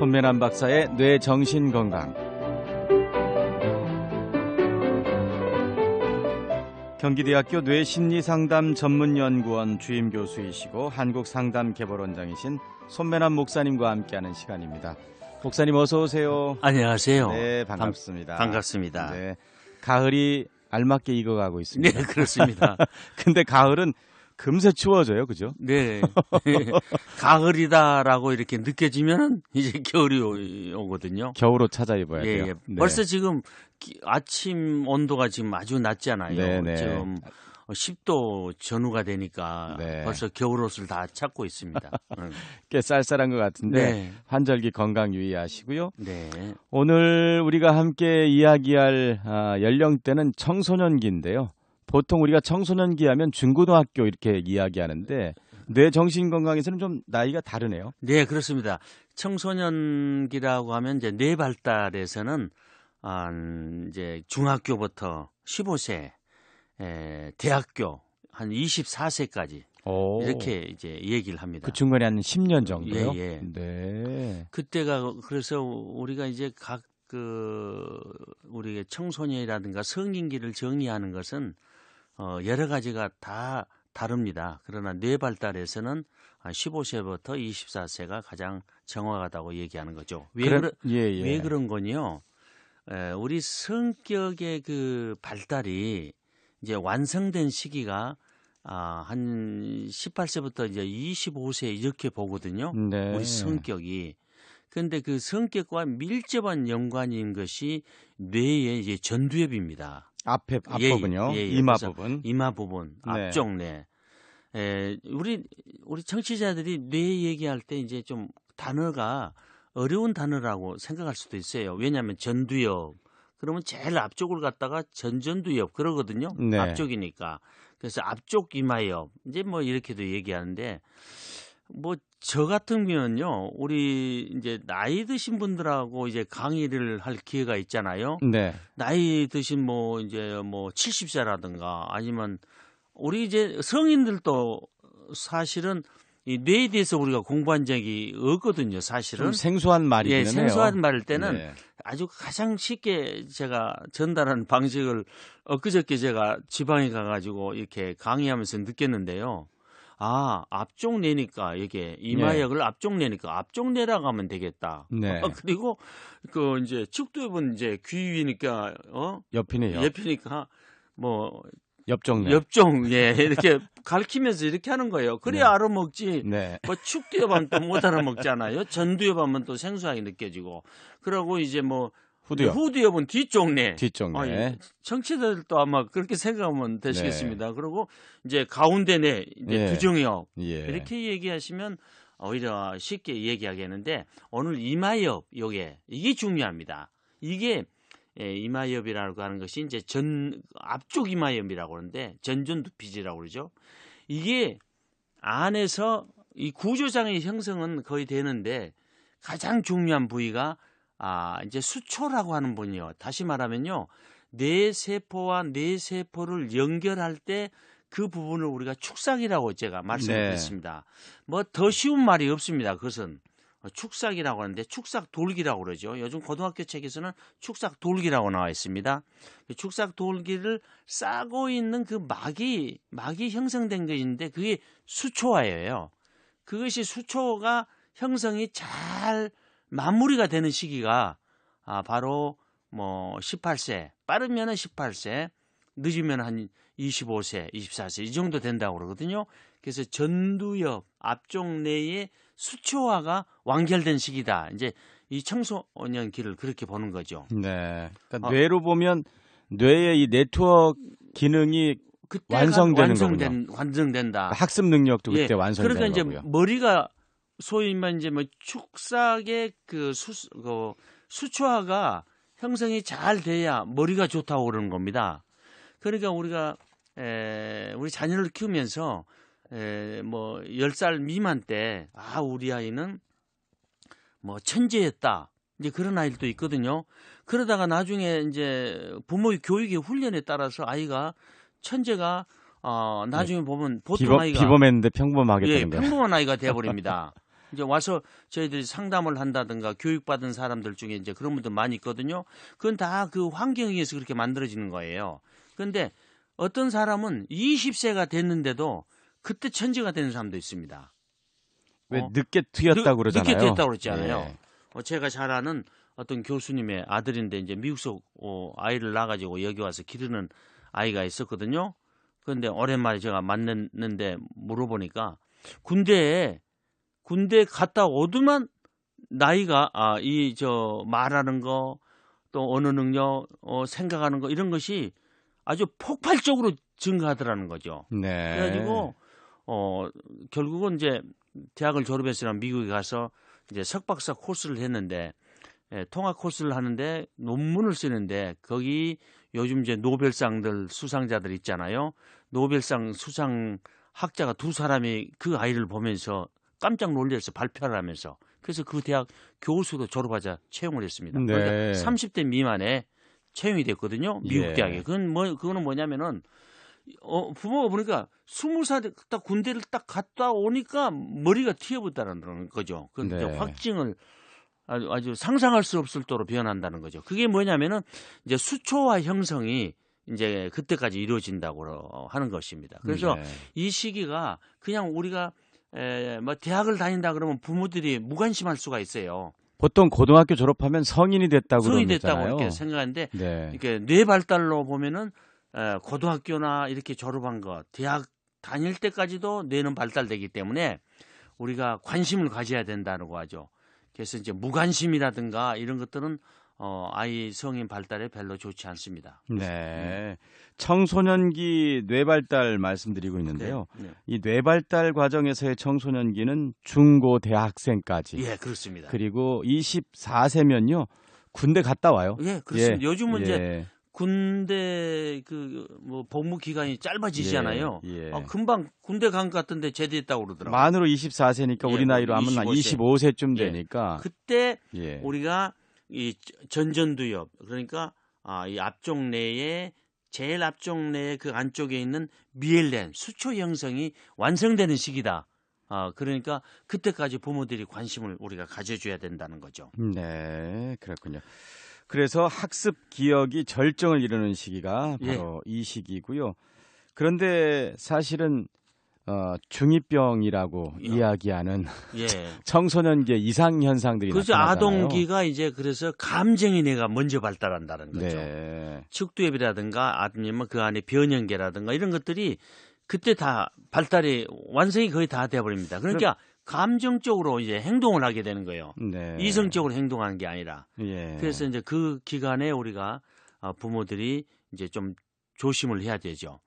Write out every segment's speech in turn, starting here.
손매남 박사의 뇌 정신 건강. 경기대학교 뇌심리상담 전문연구원 주임 교수이시고 한국상담개발원장이신 손매남 목사님과 함께하는 시간입니다. 목사님 어서 오세요. 안녕하세요. 네, 반갑습니다. 반, 반갑습니다. 네, 가을이 알맞게 익어가고 네, 있습니다. 그렇습니다. 근데 가을은 금세 추워져요, 그죠? 네. 가을이다라고 이렇게 느껴지면 이제 겨울이 오- 오거든요. 겨울옷 찾아 입어야 예, 돼요. 예. 네. 벌써 지금 기- 아침 온도가 지금 아주 낮잖아요. 네, 네. 지금 10도 전후가 되니까 네. 벌써 겨울 옷을 다 찾고 있습니다. 응. 꽤 쌀쌀한 것 같은데 네. 환절기 건강 유의하시고요. 네. 오늘 우리가 함께 이야기할 아, 연령대는 청소년기인데요. 보통 우리가 청소년기 하면 중고등학교 이렇게 이야기하는데 뇌 정신 건강에서는 좀 나이가 다르네요. 네, 그렇습니다. 청소년기라고 하면 이제 뇌 발달에서는 아, 이제 중학교부터 15세, 에, 대학교 한 24세까지 오. 이렇게 이제 얘기를 합니다. 그 중간에 한 10년 정도요. 예, 예. 네. 그때가 그래서 우리가 이제 각 그 우리 청소년이라든가 성인기를 정의하는 것은 어 여러 가지가 다 다릅니다. 그러나 뇌 발달에서는 15세부터 24세가 가장 정확하다고 얘기하는 거죠. 왜 그런- 그러, 예, 예. 왜 그런 거니요? 에, 우리 성격의 그 발달이 이제 완성된 시기가 아, 한 18세부터 이제 25세 이렇게 보거든요. 네. 우리 성격이. 근데 그 성격과 밀접한 연관인 것이 뇌의 이제 전두엽입니다. 앞에 예, 앞부분요. 예, 예. 이마 부분. 이마 부분, 네. 앞쪽 뇌. 에, 우리 우리 청취자들이 뇌 얘기할 때 이제 좀 단어가 어려운 단어라고 생각할 수도 있어요. 왜냐하면 전두엽. 그러면 제일 앞쪽을 갖다가 전전두엽 그러거든요. 네. 앞쪽이니까. 그래서 앞쪽 이마엽. 이제 뭐 이렇게도 얘기하는데 뭐 저 같은 경우는요. 우리 이제 나이 드신 분들하고 이제 강의를 할 기회가 있잖아요. 네. 나이 드신 뭐 이제 뭐 70세라든가 아니면 우리 이제 성인들도 사실은 이 뇌에 대해서 우리가 공부한 적이 없거든요. 사실은 좀 생소한 말이긴 예, 해요. 생소한 말일 때는 네. 아주 가장 쉽게 제가 전달하는 방식을 엊그저께 제가 지방에 가가지고 이렇게 강의하면서 느꼈는데요. 아, 앞쪽 뇌니까 이게 이마역을 앞쪽 뇌니까 앞쪽 뇌라고 하면 되겠다. 네. 그리고 그 이제 축두엽은 이제 귀 위니까 어 옆이네요. 옆이니까 뭐 옆쪽 네. 옆쪽 예 이렇게 가리키면서 이렇게 하는 거예요. 그래야 네. 알아먹지. 네. 뭐 축두엽 하면 또 못 알아먹잖아요. 전두엽 하면 또 생소하게 느껴지고. 그러고 이제 뭐 후두엽. 후두엽은 뒤쪽 뇌. 뒤쪽 아, 네. 예. 청취자들도 아마 그렇게 생각하면 되시겠습니다. 그리고 이제 가운데 뇌, 이제 예. 두정엽 예. 이렇게 얘기하시면 오히려 쉽게 얘기하겠는데 오늘 이마엽 요게 이게 중요합니다. 이게 예, 이마엽이라고 하는 것이 이제 전 앞쪽 이마엽이라고 하는데 전전 두피지라고 그러죠. 이게 안에서 이 구조장의 형성은 거의 되는데 가장 중요한 부위가 아 이제 수초라고 하는 분이요. 다시 말하면요. 뇌 세포와 뇌 세포를 연결할 때 그 부분을 우리가 축삭이라고 제가 말씀드렸습니다. 뭐더 쉬운 말이 없습니다. 그것은 어, 축삭이라고 하는데 축삭 돌기라고 그러죠. 요즘 고등학교 책에서는 축삭 돌기라고 나와 있습니다. 그 축삭 돌기를 싸고 있는 그 막이 막이 형성된 것인데 그게 수초화예요. 그것이 수초가 형성이 잘 마무리가 되는 시기가 아 바로 뭐 18세 빠르면은 18세 늦으면 한 25세, 24세 이 정도 된다고 그러거든요. 그래서 전두엽 앞쪽 뇌의 수초화가 완결된 시기다. 이제 이 청소년기를 그렇게 보는 거죠. 네. 그러니까 어. 뇌로 보면 뇌의 이 네트워크 기능이 그때가 완성되는 완성된 완성된다. 학습 능력도 예, 그때 완성되는 그러니까 이제 거고요. 머리가 소위 말 이제 뭐 축삭의 그 수, 그 수초화가 형성이 잘 돼야 머리가 좋다고 그러는 겁니다. 그러니까 우리가 에, 우리 자녀를 키우면서 에, 뭐 10살 미만 때 아, 우리 아이는 뭐 천재였다. 이제 그런 아이들도 있거든요. 그러다가 나중에 이제 부모의 교육의 훈련에 따라서 아이가 천재가 어, 나중에 보면 보통 비범, 아이가 비범했는데 평범하게 예. 평범한 아이가 되어버립니다. 이제 와서 저희들이 상담을 한다든가 교육받은 사람들 중에 이제 그런 분들 많이 있거든요. 그건 다 그 환경에서 그렇게 만들어지는 거예요. 그런데 어떤 사람은 20세가 됐는데도 그때 천재가 되는 사람도 있습니다. 왜 어. 늦게 튀었다고 늦- 그러잖아요. 늦게 튀었다고 그랬잖아요. 예. 어, 제가 잘 아는 어떤 교수님의 아들인데 이제 미국서 어, 아이를 낳아가지고 여기 와서 기르는 아이가 있었거든요. 그런데 오랜만에 제가 만났는데 물어보니까 군대에 군대 갔다 오더만 나이가 아 이 저 말하는 거 또 언어 능력 어, 생각하는 거 이런 것이 아주 폭발적으로 증가하더라는 거죠. 네. 그래가지고 어 결국은 이제 대학을 졸업했으나 미국에 가서 이제 석박사 코스를 했는데 예, 통합 코스를 하는데 논문을 쓰는데 거기 요즘 이제 노벨상들 수상자들 있잖아요. 노벨상 수상 학자가 두 사람이 그 아이를 보면서 깜짝 놀라서 발표를 하면서 그래서 그 대학 교수도 졸업하자 채용을 했습니다. 네. 그러니까 30대 미만에 채용이 됐거든요. 미국 예. 대학에. 그건 뭐 그거는 뭐냐면은 어, 부모가 보니까 스무 살에 딱 군대를 딱 갔다 오니까 머리가 튀어버렸다는 거죠. 그 이제 네. 확증을 아주, 아주 상상할 수 없을 정도로 변한다는 거죠. 그게 뭐냐면은 이제 수초와 형성이 이제 그때까지 이루어진다고 하는 것입니다. 그래서 네. 이 시기가 그냥 우리가 에, 뭐 대학을 다닌다 그러면 부모들이 무관심할 수가 있어요. 보통 고등학교 졸업하면 성인이 됐다고 성이 그러잖아요. 됐다고 이렇게 생각하는데 네. 이렇게 뇌 발달로 보면은 에, 고등학교나 이렇게 졸업한 거 대학 다닐 때까지도 뇌는 발달되기 때문에 우리가 관심을 가져야 된다는 거 하죠. 그래서 이제 무관심이라든가 이런 것들은 어, 아이 성인 발달에 별로 좋지 않습니다. 네. 청소년기 뇌발달 말씀드리고 있는데요. 네, 네. 이 뇌발달 과정에서의 청소년기는 중고 대학생까지. 예, 그렇습니다. 그리고 24세면요. 군대 갔다 와요. 예, 그렇습니다. 예, 요즘은 이제 예, 군대 그 뭐 복무 기간이 짧아지잖아요. 예, 예. 아, 금방 군대 간 것 같은데 제대했다고 그러더라고요. 만으로 24세니까 예, 우리 뭐 나이로 하면 한 25세. 25세쯤 예. 되니까. 그때 예. 우리가 이 전전두엽 그러니까 아, 이 앞쪽 뇌의 제일 앞쪽 뇌의 그 안쪽에 있는 미엘렌 수초 형성이 완성되는 시기다. 아, 그러니까 그때까지 부모들이 관심을 우리가 가져줘야 된다는 거죠. 네, 그렇군요. 그래서 학습 기억이 절정을 이루는 시기가 예. 바로 이 시기고요. 그런데 사실은 어, 중이병이라고 예. 이야기하는 예. 청소년기의 이상 현상들이 그래서 나타나잖아요. 아동기가 이제 그래서 감정이 내가 먼저 발달한다는 거죠. 네. 측두엽이라든가 아니면 그 안에 변형계라든가 이런 것들이 그때 다 발달이 완성이 거의 다 돼버립니다. 그러니까 감정적으로 이제 행동을 하게 되는 거예요. 네. 이성적으로 행동하는 게 아니라. 예. 그래서 이제 그 기간에 우리가 아, 부모들이 이제 좀 조심을 해야 되죠.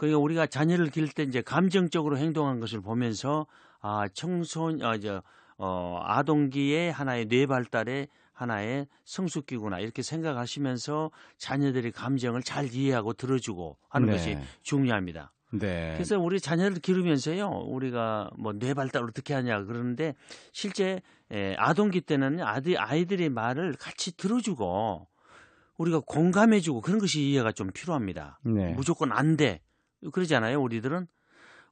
그러니까 우리가 자녀를 기를 때 이제 감정적으로 행동한 것을 보면서 아 청소년 아, 저, 어, 아동기의 하나의 뇌 발달의 하나의 성숙기구나 이렇게 생각하시면서 자녀들의 감정을 잘 이해하고 들어주고 하는 네. 것이 중요합니다. 네. 그래서 우리 자녀를 기르면서요, 우리가 뭐 뇌 발달 어떻게 하냐 그러는데 실제 에, 아동기 때는 아들 아이들의 말을 같이 들어주고 우리가 공감해주고 그런 것이 이해가 좀 필요합니다. 네. 무조건 안 돼. 그러잖아요, 우리들은.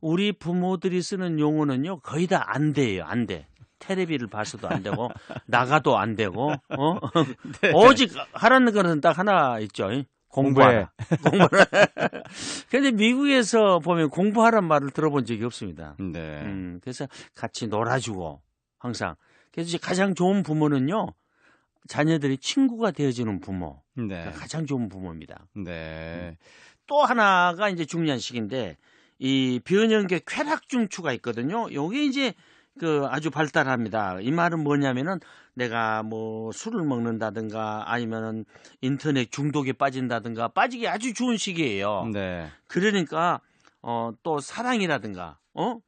우리 부모들이 쓰는 용어는요, 거의 다 안 돼요, 안 돼. 테레비를 봐서도 안 되고, 나가도 안 되고, 어? 오직 하라는 거는 딱 하나 있죠. 이? 공부하라. 공부를. 근데 미국에서 보면 공부하란 말을 들어본 적이 없습니다. 네. 음, 그래서 같이 놀아주고, 항상. 그래서 가장 좋은 부모는요, 자녀들이 친구가 되어주는 부모. 네. 가장 좋은 부모입니다. 네. 또 하나가 이제 중요한 시기인데 이 변형계 쾌락중추가 있거든요. 요게 이제 그 아주 발달합니다. 이 말은 뭐냐면은 내가 뭐 술을 먹는다든가 아니면은 인터넷 중독에 빠진다든가 빠지기 아주 좋은 시기예요. 네. 그러니까 어 또 사랑이라든가 어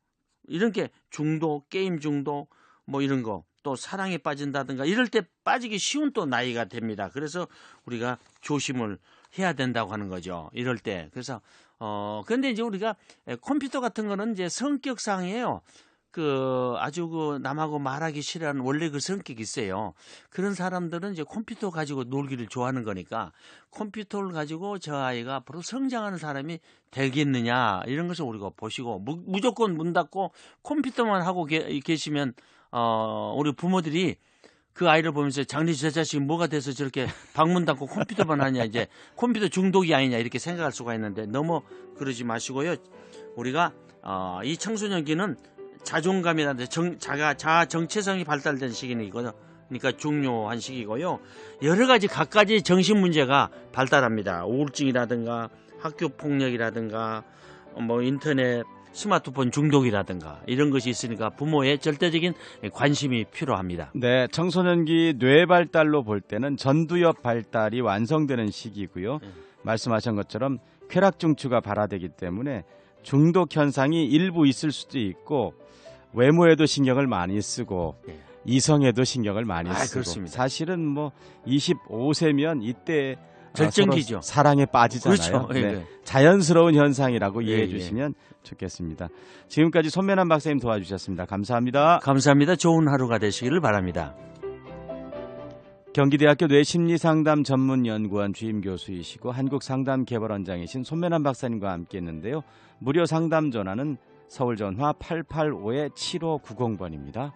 이런 게 중독, 게임 중독 뭐 이런 거 또 사랑에 빠진다든가 이럴 때 빠지기 쉬운 또 나이가 됩니다. 그래서 우리가 조심을 해야 된다고 하는 거죠. 이럴 때. 그래서 어 근데 이제 우리가 에, 컴퓨터 같은 거는 이제 성격상이에요. 그 아주 그 남하고 말하기 싫어하는 원래 그 성격이 있어요. 그런 사람들은 이제 컴퓨터 가지고 놀기를 좋아하는 거니까 컴퓨터를 가지고 저 아이가 앞으로 성장하는 사람이 되겠느냐 이런 것을 우리가 보시고 무, 무조건 문 닫고 컴퓨터만 하고 계, 계시면 어 우리 부모들이 그 아이를 보면서 장래 저 자식이 뭐가 돼서 저렇게 방문 닫고 컴퓨터만 하냐 이제 컴퓨터 중독이 아니냐 이렇게 생각할 수가 있는데 너무 그러지 마시고요. 우리가 어, 이 청소년기는 자존감이라든지 정, 자가 자아 정체성이 발달된 시기이거든요. 그러니까 중요한 시기고요. 여러 가지 각가지 정신 문제가 발달합니다. 우울증이라든가 학교 폭력이라든가 뭐 인터넷 스마트폰 중독이라든가 이런 것이 있으니까 부모의 절대적인 관심이 필요합니다. 네, 청소년기 뇌 발달로 볼 때는 전두엽 발달이 완성되는 시기고요. 네. 말씀하신 것처럼 쾌락 중추가 발화되기 때문에 중독 현상이 일부 있을 수도 있고 외모에도 신경을 많이 쓰고 예. 이성에도 신경을 많이 아, 쓰고 그렇습니다. 사실은 뭐 25세면 이때 아, 절정기죠. 서로 사랑에 빠지잖아요. 그렇죠. 예, 네, 예. 자연스러운 현상이라고 예, 이해해 예. 주시면 좋겠습니다. 지금까지 손면한 박사님 도와주셨습니다. 감사합니다. 감사합니다. 좋은 하루가 되시기를 바랍니다. 경기대학교 뇌심리상담 전문연구원 주임 교수이시고 한국상담개발원장이신 손면한 박사님과 함께했는데요. 무료 상담 전화는 서울 전화 885-7590번입니다.